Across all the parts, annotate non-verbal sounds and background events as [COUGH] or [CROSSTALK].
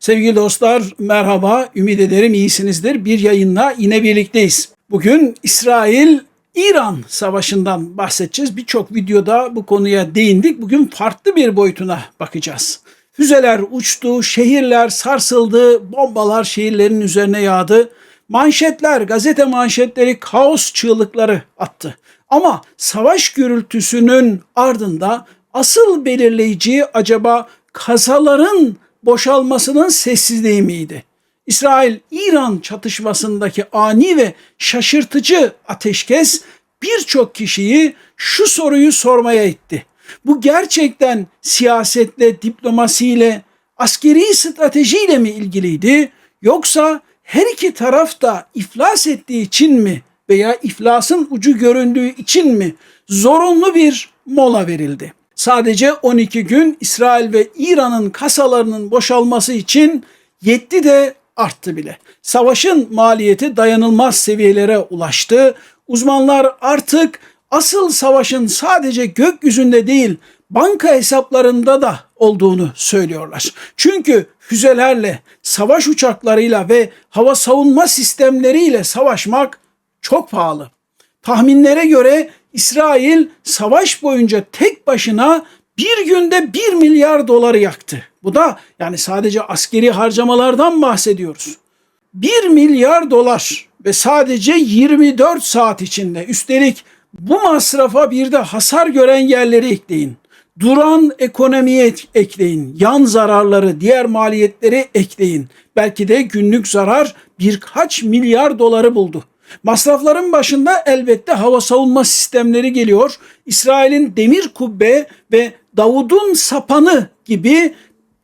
Sevgili dostlar merhaba, ümit ederim iyisinizdir. Bir yayınla yine birlikteyiz. Bugün İsrail İran savaşından bahsedeceğiz. Birçok videoda bu konuya değindik. Bugün farklı bir boyutuna bakacağız. Füzeler uçtu, şehirler sarsıldı, bombalar şehirlerin üzerine yağdı. Manşetler, gazete manşetleri kaos çığlıkları attı. Ama savaş gürültüsünün ardında asıl belirleyici acaba kasaların boşalmasının sessizliği miydi? İsrail-İran çatışmasındaki ani ve şaşırtıcı ateşkes birçok kişiyi şu soruyu sormaya itti. Bu gerçekten siyasetle, diplomasiyle, askeri stratejiyle mi ilgiliydi yoksa her iki taraf da iflas ettiği için mi veya iflasın ucu göründüğü için mi zorunlu bir mola verildi? Sadece 12 gün İsrail ve İran'ın kasalarının boşalması için yetti de arttı bile. Savaşın maliyeti dayanılmaz seviyelere ulaştı. Uzmanlar artık asıl savaşın sadece gökyüzünde değil banka hesaplarında da olduğunu söylüyorlar. Çünkü füzelerle, savaş uçaklarıyla ve hava savunma sistemleriyle savaşmak çok pahalı. Tahminlere göre İsrail savaş boyunca tek başına bir günde 1 milyar doları yaktı. Bu da yani sadece askeri harcamalardan bahsediyoruz. 1 milyar dolar ve sadece 24 saat içinde üstelik bu masrafa bir de hasar gören yerleri ekleyin. Duran ekonomiye ekleyin. Yan zararları, diğer maliyetleri ekleyin. Belki de günlük zarar birkaç milyar doları buldu. Masrafların başında elbette hava savunma sistemleri geliyor. İsrail'in demir kubbe ve Davud'un sapanı gibi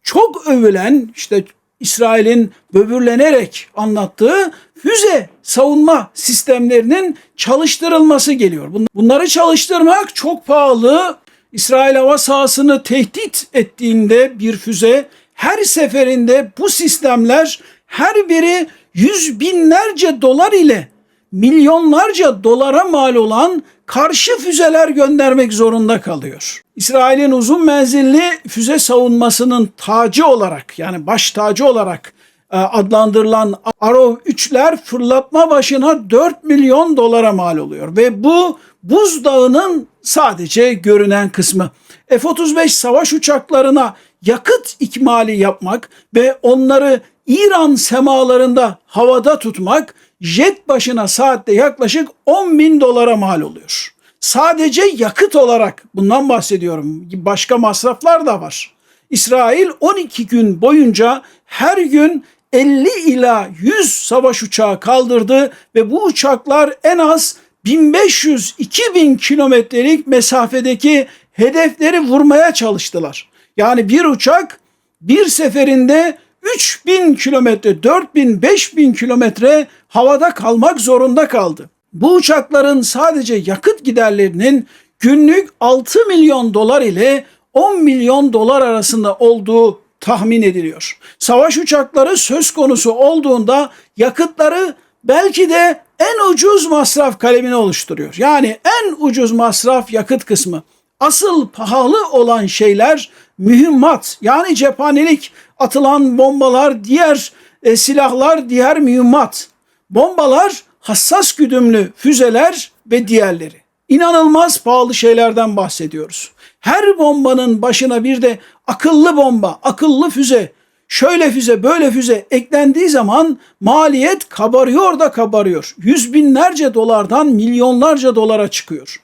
çok övülen işte İsrail'in böbürlenerek anlattığı füze savunma sistemlerinin çalıştırılması geliyor. Bunları çalıştırmak çok pahalı. İsrail hava sahasını tehdit ettiğinde bir füze her seferinde bu sistemler her biri yüz binlerce dolar ile milyonlarca dolara mal olan karşı füzeler göndermek zorunda kalıyor. İsrail'in uzun menzilli füze savunmasının tacı olarak yani baş tacı olarak e, adlandırılan Arov 3'ler fırlatma başına 4 milyon dolara mal oluyor ve bu buzdağının sadece görünen kısmı. F-35 savaş uçaklarına yakıt ikmali yapmak ve onları İran semalarında havada tutmak jet başına saatte yaklaşık 10 bin dolara mal oluyor. Sadece yakıt olarak bundan bahsediyorum. Başka masraflar da var. İsrail 12 gün boyunca her gün 50 ila 100 savaş uçağı kaldırdı ve bu uçaklar en az 1500-2000 kilometrelik mesafedeki hedefleri vurmaya çalıştılar. Yani bir uçak bir seferinde 3000 kilometre, 4000, 5000 kilometre havada kalmak zorunda kaldı. Bu uçakların sadece yakıt giderlerinin günlük 6 milyon dolar ile 10 milyon dolar arasında olduğu tahmin ediliyor. Savaş uçakları söz konusu olduğunda yakıtları belki de en ucuz masraf kalemini oluşturuyor. Yani en ucuz masraf yakıt kısmı. Asıl pahalı olan şeyler mühimmat yani cephanelik, atılan bombalar, diğer e, silahlar, diğer mühimmat. Bombalar, hassas güdümlü füzeler ve diğerleri. İnanılmaz pahalı şeylerden bahsediyoruz. Her bombanın başına bir de akıllı bomba, akıllı füze, şöyle füze, böyle füze eklendiği zaman maliyet kabarıyor da kabarıyor. Yüz binlerce dolardan milyonlarca dolara çıkıyor.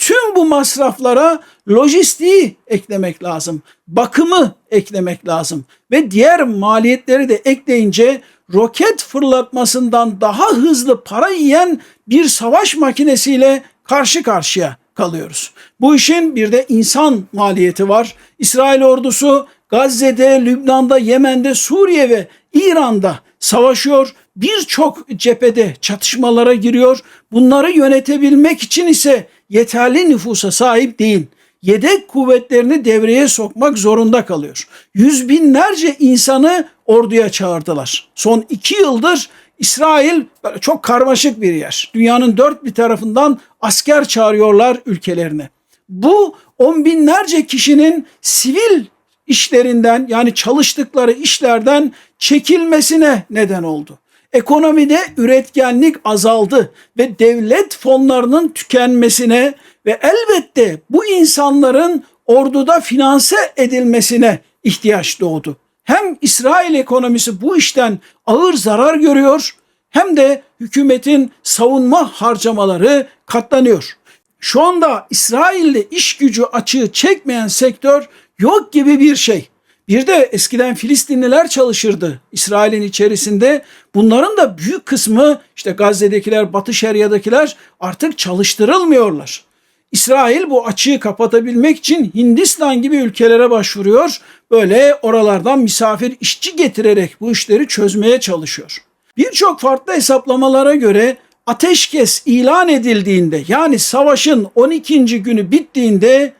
Tüm bu masraflara lojistiği eklemek lazım. Bakımı eklemek lazım. Ve diğer maliyetleri de ekleyince roket fırlatmasından daha hızlı para yiyen bir savaş makinesiyle karşı karşıya kalıyoruz. Bu işin bir de insan maliyeti var. İsrail ordusu Gazze'de, Lübnan'da, Yemen'de, Suriye ve İran'da savaşıyor. Birçok cephede çatışmalara giriyor. Bunları yönetebilmek için ise yeterli nüfusa sahip değil. Yedek kuvvetlerini devreye sokmak zorunda kalıyor. Yüz binlerce insanı orduya çağırdılar. Son iki yıldır İsrail çok karmaşık bir yer. Dünyanın dört bir tarafından asker çağırıyorlar ülkelerine. Bu on binlerce kişinin sivil işlerinden yani çalıştıkları işlerden çekilmesine neden oldu. Ekonomide üretkenlik azaldı ve devlet fonlarının tükenmesine ve elbette bu insanların orduda finanse edilmesine ihtiyaç doğdu. Hem İsrail ekonomisi bu işten ağır zarar görüyor hem de hükümetin savunma harcamaları katlanıyor. Şu anda İsrail'de iş gücü açığı çekmeyen sektör yok gibi bir şey. Bir de eskiden Filistinliler çalışırdı İsrail'in içerisinde. Bunların da büyük kısmı işte Gazze'dekiler, Batı Şeria'dakiler artık çalıştırılmıyorlar. İsrail bu açığı kapatabilmek için Hindistan gibi ülkelere başvuruyor. Böyle oralardan misafir işçi getirerek bu işleri çözmeye çalışıyor. Birçok farklı hesaplamalara göre ateşkes ilan edildiğinde yani savaşın 12. günü bittiğinde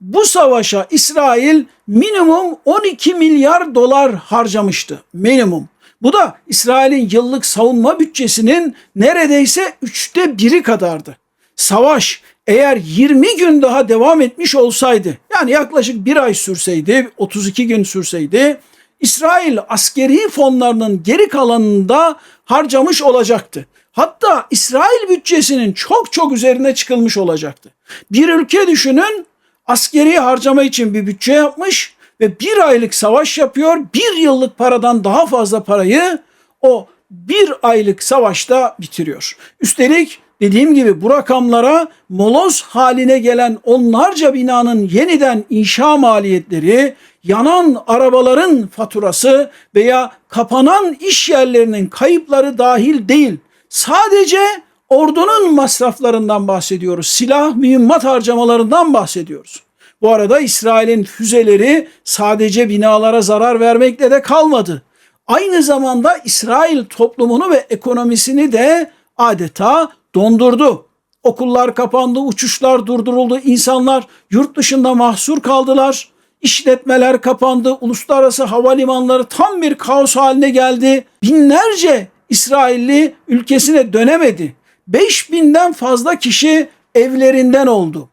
bu savaşa İsrail minimum 12 milyar dolar harcamıştı. Minimum. Bu da İsrail'in yıllık savunma bütçesinin neredeyse üçte biri kadardı. Savaş eğer 20 gün daha devam etmiş olsaydı yani yaklaşık bir ay sürseydi 32 gün sürseydi İsrail askeri fonlarının geri kalanında harcamış olacaktı. Hatta İsrail bütçesinin çok çok üzerine çıkılmış olacaktı. Bir ülke düşünün askeri harcama için bir bütçe yapmış ve bir aylık savaş yapıyor. Bir yıllık paradan daha fazla parayı o bir aylık savaşta bitiriyor. Üstelik dediğim gibi bu rakamlara moloz haline gelen onlarca binanın yeniden inşa maliyetleri, yanan arabaların faturası veya kapanan iş yerlerinin kayıpları dahil değil. Sadece ordunun masraflarından bahsediyoruz. Silah, mühimmat harcamalarından bahsediyoruz. Bu arada İsrail'in füzeleri sadece binalara zarar vermekle de kalmadı. Aynı zamanda İsrail toplumunu ve ekonomisini de adeta dondurdu. Okullar kapandı, uçuşlar durduruldu, insanlar yurt dışında mahsur kaldılar. İşletmeler kapandı, uluslararası havalimanları tam bir kaos haline geldi. Binlerce İsrailli ülkesine dönemedi. 5000'den fazla kişi evlerinden oldu.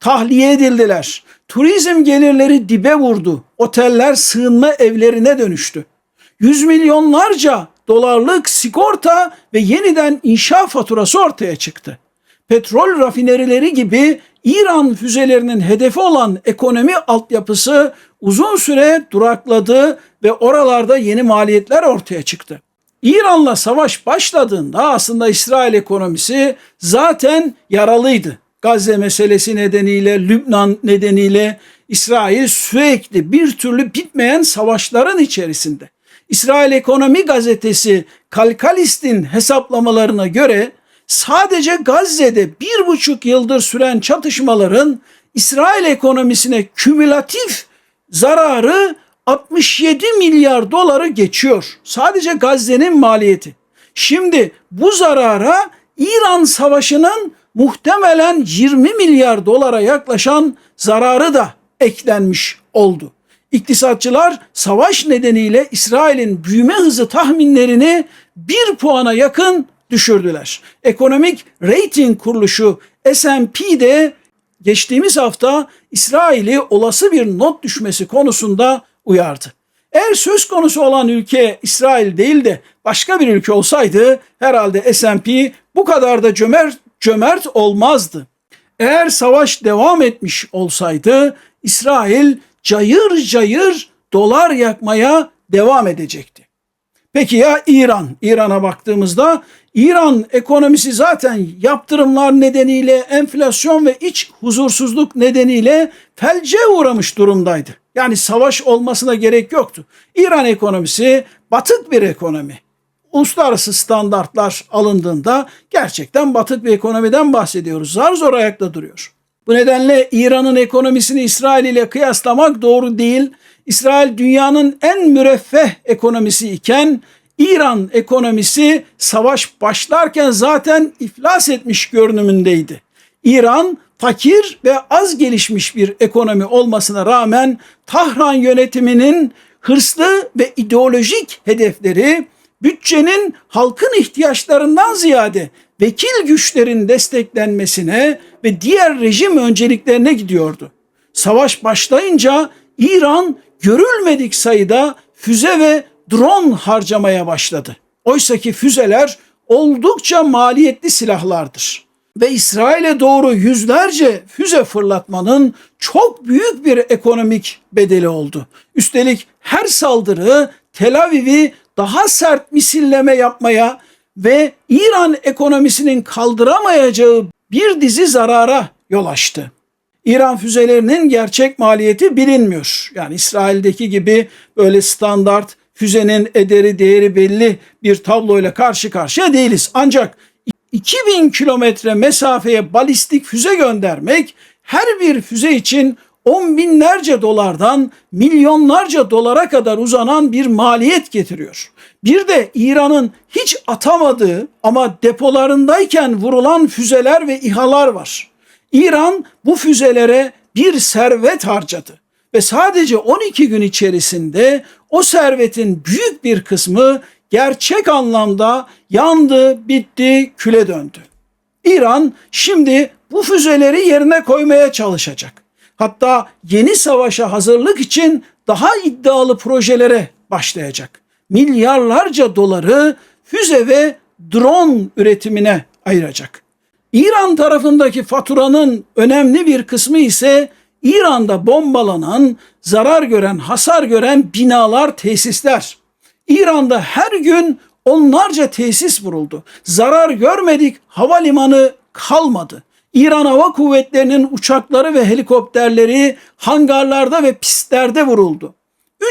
Tahliye edildiler. Turizm gelirleri dibe vurdu. Oteller sığınma evlerine dönüştü. Yüz milyonlarca dolarlık sigorta ve yeniden inşa faturası ortaya çıktı. Petrol rafinerileri gibi İran füzelerinin hedefi olan ekonomi altyapısı uzun süre durakladı ve oralarda yeni maliyetler ortaya çıktı. İran'la savaş başladığında aslında İsrail ekonomisi zaten yaralıydı. Gazze meselesi nedeniyle, Lübnan nedeniyle İsrail sürekli bir türlü bitmeyen savaşların içerisinde. İsrail Ekonomi Gazetesi Kalkalist'in hesaplamalarına göre sadece Gazze'de bir buçuk yıldır süren çatışmaların İsrail ekonomisine kümülatif zararı 67 milyar doları geçiyor. Sadece Gazze'nin maliyeti. Şimdi bu zarara İran savaşının muhtemelen 20 milyar dolara yaklaşan zararı da eklenmiş oldu. İktisatçılar savaş nedeniyle İsrail'in büyüme hızı tahminlerini bir puana yakın düşürdüler. Ekonomik rating kuruluşu S&P de geçtiğimiz hafta İsrail'i olası bir not düşmesi konusunda uyardı. Eğer söz konusu olan ülke İsrail değil de başka bir ülke olsaydı herhalde S&P bu kadar da cömert, cömert olmazdı. Eğer savaş devam etmiş olsaydı İsrail cayır cayır dolar yakmaya devam edecekti. Peki ya İran? İran'a baktığımızda İran ekonomisi zaten yaptırımlar nedeniyle enflasyon ve iç huzursuzluk nedeniyle felce uğramış durumdaydı. Yani savaş olmasına gerek yoktu. İran ekonomisi batık bir ekonomi. Uluslararası standartlar alındığında gerçekten batık bir ekonomiden bahsediyoruz. Zar zor ayakta duruyor. Bu nedenle İran'ın ekonomisini İsrail ile kıyaslamak doğru değil. İsrail dünyanın en müreffeh ekonomisi iken İran ekonomisi savaş başlarken zaten iflas etmiş görünümündeydi. İran fakir ve az gelişmiş bir ekonomi olmasına rağmen Tahran yönetiminin hırslı ve ideolojik hedefleri bütçenin halkın ihtiyaçlarından ziyade vekil güçlerin desteklenmesine ve diğer rejim önceliklerine gidiyordu. Savaş başlayınca İran görülmedik sayıda füze ve drone harcamaya başladı. Oysaki füzeler oldukça maliyetli silahlardır. Ve İsrail'e doğru yüzlerce füze fırlatmanın çok büyük bir ekonomik bedeli oldu. Üstelik her saldırı Tel Aviv'i daha sert misilleme yapmaya ve İran ekonomisinin kaldıramayacağı bir dizi zarara yol açtı. İran füzelerinin gerçek maliyeti bilinmiyor. Yani İsrail'deki gibi böyle standart füzenin ederi değeri belli bir tabloyla karşı karşıya değiliz. Ancak 2000 kilometre mesafeye balistik füze göndermek her bir füze için on binlerce dolardan milyonlarca dolara kadar uzanan bir maliyet getiriyor. Bir de İran'ın hiç atamadığı ama depolarındayken vurulan füzeler ve İHA'lar var. İran bu füzelere bir servet harcadı ve sadece 12 gün içerisinde o servetin büyük bir kısmı gerçek anlamda yandı, bitti, küle döndü. İran şimdi bu füzeleri yerine koymaya çalışacak. Hatta yeni savaşa hazırlık için daha iddialı projelere başlayacak. Milyarlarca doları füze ve drone üretimine ayıracak. İran tarafındaki faturanın önemli bir kısmı ise İran'da bombalanan, zarar gören, hasar gören binalar, tesisler. İran'da her gün onlarca tesis vuruldu. Zarar görmedik, havalimanı kalmadı. İran Hava Kuvvetleri'nin uçakları ve helikopterleri hangarlarda ve pistlerde vuruldu.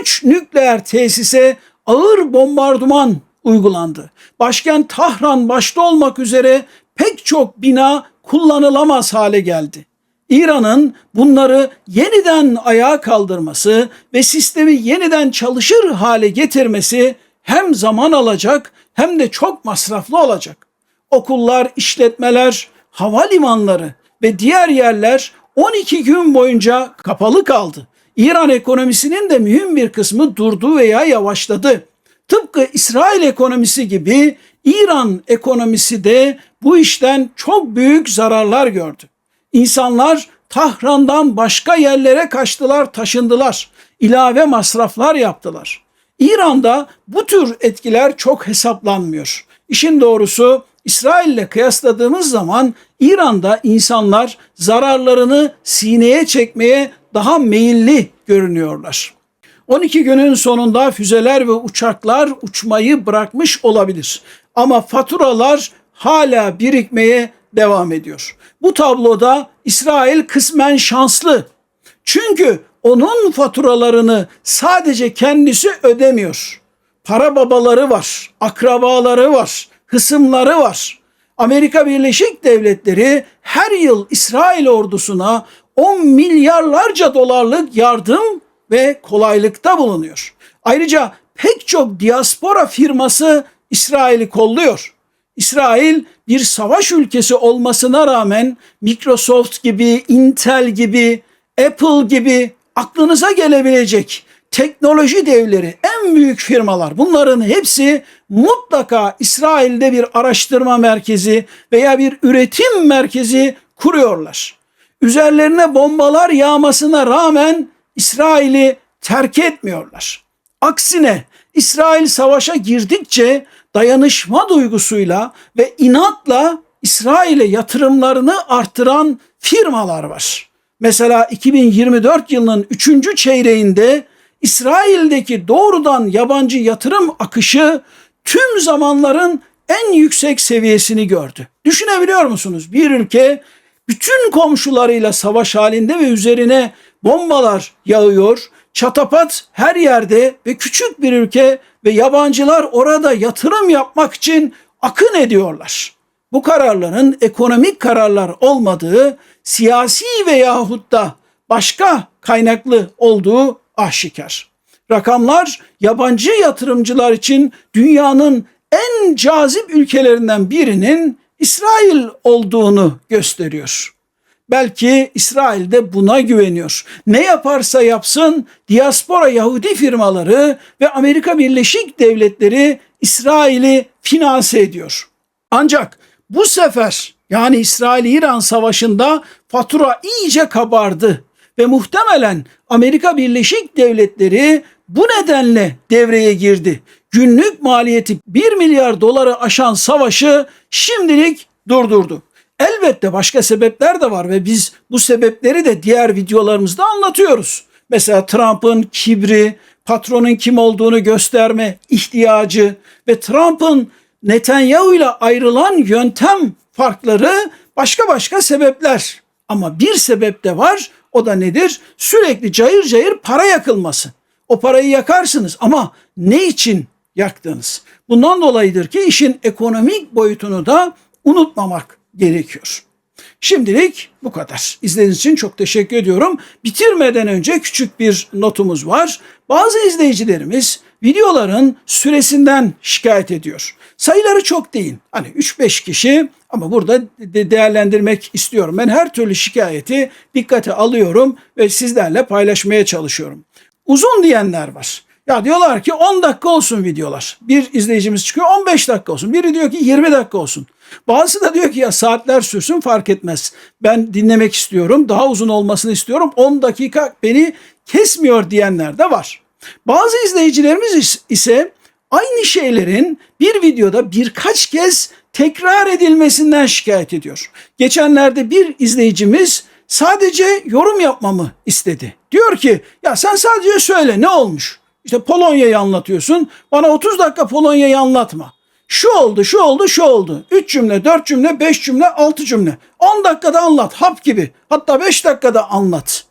Üç nükleer tesise ağır bombardıman uygulandı. Başkent Tahran başta olmak üzere pek çok bina kullanılamaz hale geldi. İran'ın bunları yeniden ayağa kaldırması ve sistemi yeniden çalışır hale getirmesi hem zaman alacak hem de çok masraflı olacak. Okullar, işletmeler, havalimanları ve diğer yerler 12 gün boyunca kapalı kaldı. İran ekonomisinin de mühim bir kısmı durdu veya yavaşladı. Tıpkı İsrail ekonomisi gibi İran ekonomisi de bu işten çok büyük zararlar gördü. İnsanlar Tahran'dan başka yerlere kaçtılar, taşındılar. İlave masraflar yaptılar. İran'da bu tür etkiler çok hesaplanmıyor. İşin doğrusu İsrail ile kıyasladığımız zaman İran'da insanlar zararlarını sineye çekmeye daha meyilli görünüyorlar. 12 günün sonunda füzeler ve uçaklar uçmayı bırakmış olabilir. Ama faturalar hala birikmeye devam ediyor. Bu tabloda İsrail kısmen şanslı. Çünkü onun faturalarını sadece kendisi ödemiyor. Para babaları var, akrabaları var, hısımları var. Amerika Birleşik Devletleri her yıl İsrail ordusuna 10 milyarlarca dolarlık yardım ve kolaylıkta bulunuyor. Ayrıca pek çok diaspora firması İsrail'i kolluyor. İsrail bir savaş ülkesi olmasına rağmen Microsoft gibi, Intel gibi, Apple gibi aklınıza gelebilecek teknoloji devleri, en büyük firmalar bunların hepsi mutlaka İsrail'de bir araştırma merkezi veya bir üretim merkezi kuruyorlar. Üzerlerine bombalar yağmasına rağmen İsrail'i terk etmiyorlar. Aksine İsrail savaşa girdikçe dayanışma duygusuyla ve inatla İsrail'e yatırımlarını artıran firmalar var. Mesela 2024 yılının 3. çeyreğinde İsrail'deki doğrudan yabancı yatırım akışı tüm zamanların en yüksek seviyesini gördü. Düşünebiliyor musunuz? Bir ülke bütün komşularıyla savaş halinde ve üzerine bombalar yağıyor. Çatapat her yerde ve küçük bir ülke ve yabancılar orada yatırım yapmak için akın ediyorlar. Bu kararların ekonomik kararlar olmadığı, siyasi veyahut da başka kaynaklı olduğu aşikar. Rakamlar yabancı yatırımcılar için dünyanın en cazip ülkelerinden birinin İsrail olduğunu gösteriyor. Belki İsrail de buna güveniyor. Ne yaparsa yapsın diaspora Yahudi firmaları ve Amerika Birleşik Devletleri İsrail'i finanse ediyor. Ancak bu sefer yani İsrail-İran savaşında fatura iyice kabardı ve muhtemelen Amerika Birleşik Devletleri bu nedenle devreye girdi. Günlük maliyeti 1 milyar doları aşan savaşı şimdilik durdurdu. Elbette başka sebepler de var ve biz bu sebepleri de diğer videolarımızda anlatıyoruz. Mesela Trump'ın kibri, patronun kim olduğunu gösterme ihtiyacı ve Trump'ın Netanyahu ile ayrılan yöntem farkları başka başka sebepler. Ama bir sebep de var. O da nedir? Sürekli cayır cayır para yakılması. O parayı yakarsınız ama ne için yaktınız? Bundan dolayıdır ki işin ekonomik boyutunu da unutmamak gerekiyor. Şimdilik bu kadar. İzlediğiniz için çok teşekkür ediyorum. Bitirmeden önce küçük bir notumuz var. Bazı izleyicilerimiz videoların süresinden şikayet ediyor. Sayıları çok değil. Hani 3-5 kişi ama burada de değerlendirmek istiyorum. Ben her türlü şikayeti dikkate alıyorum ve sizlerle paylaşmaya çalışıyorum. Uzun diyenler var. Ya diyorlar ki 10 dakika olsun videolar. Bir izleyicimiz çıkıyor 15 dakika olsun. Biri diyor ki 20 dakika olsun. Bazısı da diyor ki ya saatler sürsün fark etmez. Ben dinlemek istiyorum. Daha uzun olmasını istiyorum. 10 dakika beni kesmiyor diyenler de var. Bazı izleyicilerimiz ise aynı şeylerin bir videoda birkaç kez tekrar edilmesinden şikayet ediyor. Geçenlerde bir izleyicimiz sadece yorum yapmamı istedi. Diyor ki ya sen sadece söyle ne olmuş? İşte Polonya'yı anlatıyorsun. Bana 30 dakika Polonya'yı anlatma. Şu oldu, şu oldu, şu oldu. 3 cümle, 4 cümle, 5 cümle, 6 cümle. 10 dakikada anlat, hap gibi. Hatta 5 dakikada anlat.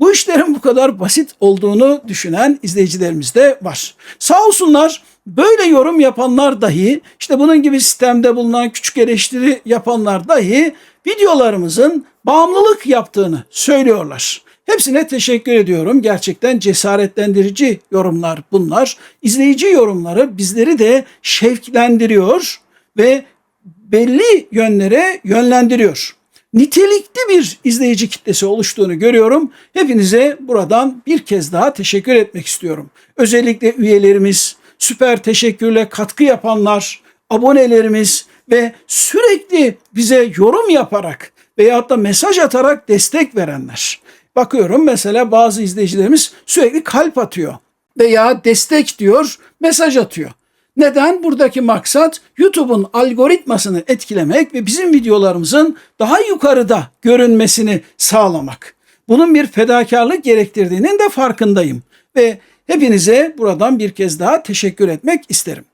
Bu işlerin bu kadar basit olduğunu düşünen izleyicilerimiz de var. Sağ olsunlar böyle yorum yapanlar dahi, işte bunun gibi sistemde bulunan küçük eleştiri yapanlar dahi videolarımızın bağımlılık yaptığını söylüyorlar. Hepsine teşekkür ediyorum. Gerçekten cesaretlendirici yorumlar bunlar. İzleyici yorumları bizleri de şevklendiriyor ve belli yönlere yönlendiriyor. Nitelikli bir izleyici kitlesi oluştuğunu görüyorum. Hepinize buradan bir kez daha teşekkür etmek istiyorum. Özellikle üyelerimiz, süper teşekkürle katkı yapanlar, abonelerimiz ve sürekli bize yorum yaparak veyahut da mesaj atarak destek verenler. Bakıyorum mesela bazı izleyicilerimiz sürekli kalp atıyor veya destek diyor, mesaj atıyor. Neden? Buradaki maksat YouTube'un algoritmasını etkilemek ve bizim videolarımızın daha yukarıda görünmesini sağlamak. Bunun bir fedakarlık gerektirdiğinin de farkındayım ve hepinize buradan bir kez daha teşekkür etmek isterim.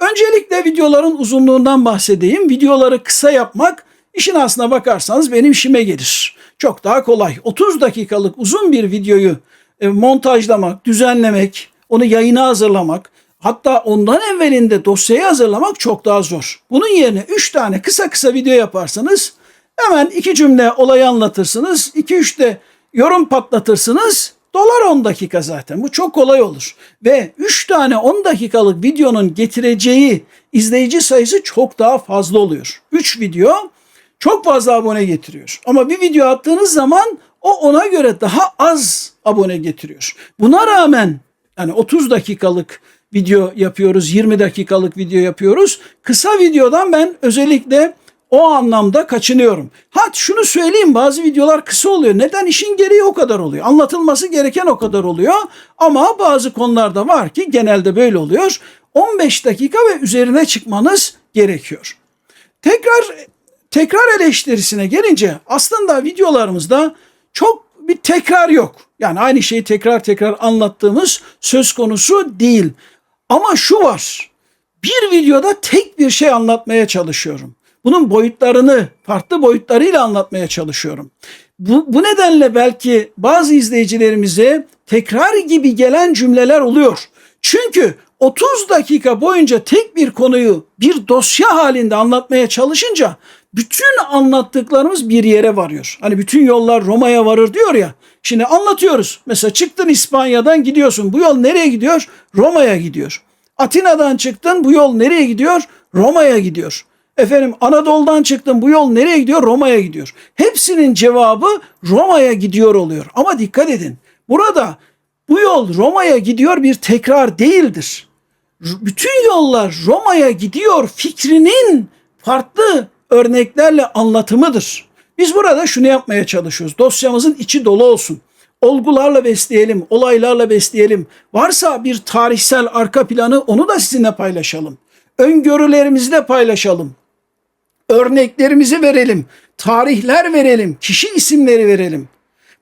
Öncelikle videoların uzunluğundan bahsedeyim. Videoları kısa yapmak işin aslına bakarsanız benim işime gelir. Çok daha kolay. 30 dakikalık uzun bir videoyu e, montajlamak, düzenlemek, onu yayına hazırlamak, hatta ondan evvelinde dosyayı hazırlamak çok daha zor. Bunun yerine 3 tane kısa kısa video yaparsanız hemen 2 cümle olayı anlatırsınız. 2-3 de yorum patlatırsınız. Dolar 10 dakika zaten. Bu çok kolay olur. Ve 3 tane 10 dakikalık videonun getireceği izleyici sayısı çok daha fazla oluyor. 3 video çok fazla abone getiriyor. Ama bir video attığınız zaman o ona göre daha az abone getiriyor. Buna rağmen yani 30 dakikalık video yapıyoruz, 20 dakikalık video yapıyoruz. Kısa videodan ben özellikle o anlamda kaçınıyorum. Hat şunu söyleyeyim bazı videolar kısa oluyor. Neden? işin gereği o kadar oluyor. Anlatılması gereken o kadar oluyor. Ama bazı konularda var ki genelde böyle oluyor. 15 dakika ve üzerine çıkmanız gerekiyor. Tekrar tekrar eleştirisine gelince aslında videolarımızda çok bir tekrar yok. Yani aynı şeyi tekrar tekrar anlattığımız söz konusu değil. Ama şu var. Bir videoda tek bir şey anlatmaya çalışıyorum. Bunun boyutlarını farklı boyutlarıyla anlatmaya çalışıyorum. Bu, bu nedenle belki bazı izleyicilerimize tekrar gibi gelen cümleler oluyor. Çünkü 30 dakika boyunca tek bir konuyu bir dosya halinde anlatmaya çalışınca bütün anlattıklarımız bir yere varıyor. Hani bütün yollar Roma'ya varır diyor ya. Şimdi anlatıyoruz. Mesela çıktın İspanya'dan gidiyorsun. Bu yol nereye gidiyor? Roma'ya gidiyor. Atina'dan çıktın bu yol nereye gidiyor? Roma'ya gidiyor. Efendim Anadolu'dan çıktın bu yol nereye gidiyor? Roma'ya gidiyor. Hepsinin cevabı Roma'ya gidiyor oluyor. Ama dikkat edin. Burada bu yol Roma'ya gidiyor bir tekrar değildir. Bütün yollar Roma'ya gidiyor fikrinin farklı örneklerle anlatımıdır. Biz burada şunu yapmaya çalışıyoruz. Dosyamızın içi dolu olsun. olgularla besleyelim, olaylarla besleyelim. Varsa bir tarihsel arka planı onu da sizinle paylaşalım. Öngörülerimizi de paylaşalım. Örneklerimizi verelim. Tarihler verelim. Kişi isimleri verelim.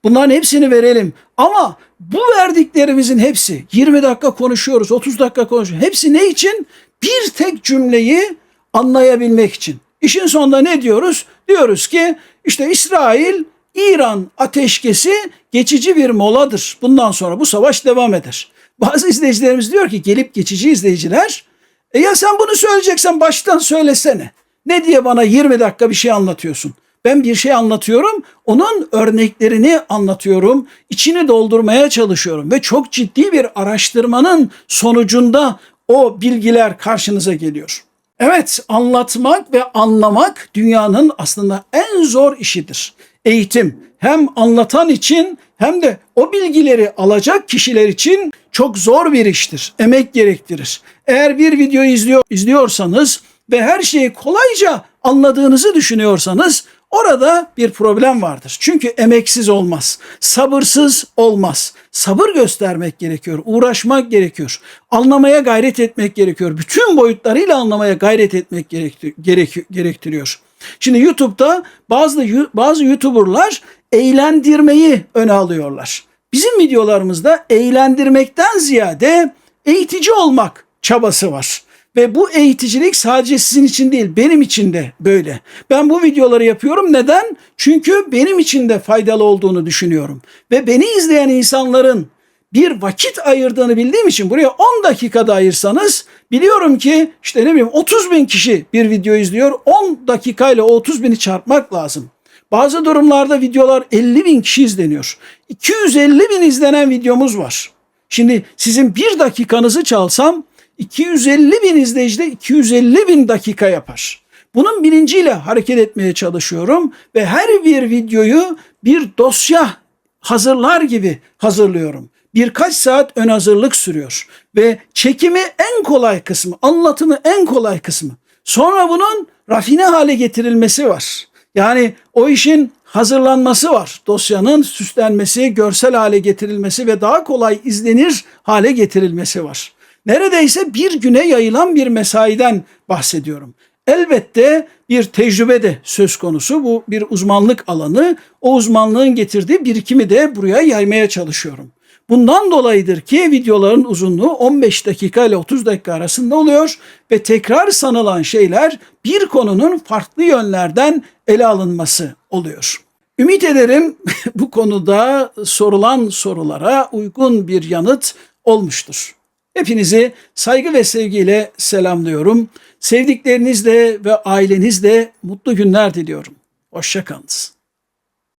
Bunların hepsini verelim. Ama bu verdiklerimizin hepsi 20 dakika konuşuyoruz, 30 dakika konuşuyoruz. Hepsi ne için? Bir tek cümleyi anlayabilmek için. İşin sonunda ne diyoruz? Diyoruz ki işte İsrail İran ateşkesi geçici bir moladır. Bundan sonra bu savaş devam eder. Bazı izleyicilerimiz diyor ki gelip geçici izleyiciler e ya sen bunu söyleyeceksen baştan söylesene. Ne diye bana 20 dakika bir şey anlatıyorsun? Ben bir şey anlatıyorum, onun örneklerini anlatıyorum, içini doldurmaya çalışıyorum ve çok ciddi bir araştırmanın sonucunda o bilgiler karşınıza geliyor. Evet, anlatmak ve anlamak dünyanın aslında en zor işidir. Eğitim hem anlatan için hem de o bilgileri alacak kişiler için çok zor bir iştir. Emek gerektirir. Eğer bir video izliyor, izliyorsanız ve her şeyi kolayca anladığınızı düşünüyorsanız orada bir problem vardır. Çünkü emeksiz olmaz, sabırsız olmaz. Sabır göstermek gerekiyor, uğraşmak gerekiyor, anlamaya gayret etmek gerekiyor. Bütün boyutlarıyla anlamaya gayret etmek gerektiriyor. Şimdi YouTube'da bazı bazı YouTuber'lar eğlendirmeyi öne alıyorlar. Bizim videolarımızda eğlendirmekten ziyade eğitici olmak çabası var. Ve bu eğiticilik sadece sizin için değil, benim için de böyle. Ben bu videoları yapıyorum. Neden? Çünkü benim için de faydalı olduğunu düşünüyorum. Ve beni izleyen insanların bir vakit ayırdığını bildiğim için buraya 10 dakikada ayırsanız biliyorum ki işte ne bileyim 30 bin kişi bir video izliyor. 10 dakikayla o 30 bini çarpmak lazım. Bazı durumlarda videolar 50 bin kişi izleniyor. 250 bin izlenen videomuz var. Şimdi sizin bir dakikanızı çalsam 250 bin izleyicide 250 bin dakika yapar. Bunun bilinciyle hareket etmeye çalışıyorum ve her bir videoyu bir dosya hazırlar gibi hazırlıyorum. Birkaç saat ön hazırlık sürüyor ve çekimi en kolay kısmı, anlatımı en kolay kısmı. Sonra bunun rafine hale getirilmesi var. Yani o işin hazırlanması var. Dosyanın süslenmesi, görsel hale getirilmesi ve daha kolay izlenir hale getirilmesi var. Neredeyse bir güne yayılan bir mesaiden bahsediyorum. Elbette bir tecrübe de söz konusu. Bu bir uzmanlık alanı. O uzmanlığın getirdiği birikimi de buraya yaymaya çalışıyorum. Bundan dolayıdır ki videoların uzunluğu 15 dakika ile 30 dakika arasında oluyor ve tekrar sanılan şeyler bir konunun farklı yönlerden ele alınması oluyor. Ümit ederim [LAUGHS] bu konuda sorulan sorulara uygun bir yanıt olmuştur. Hepinizi saygı ve sevgiyle selamlıyorum. Sevdiklerinizle ve ailenizle mutlu günler diliyorum. Hoşçakalınız.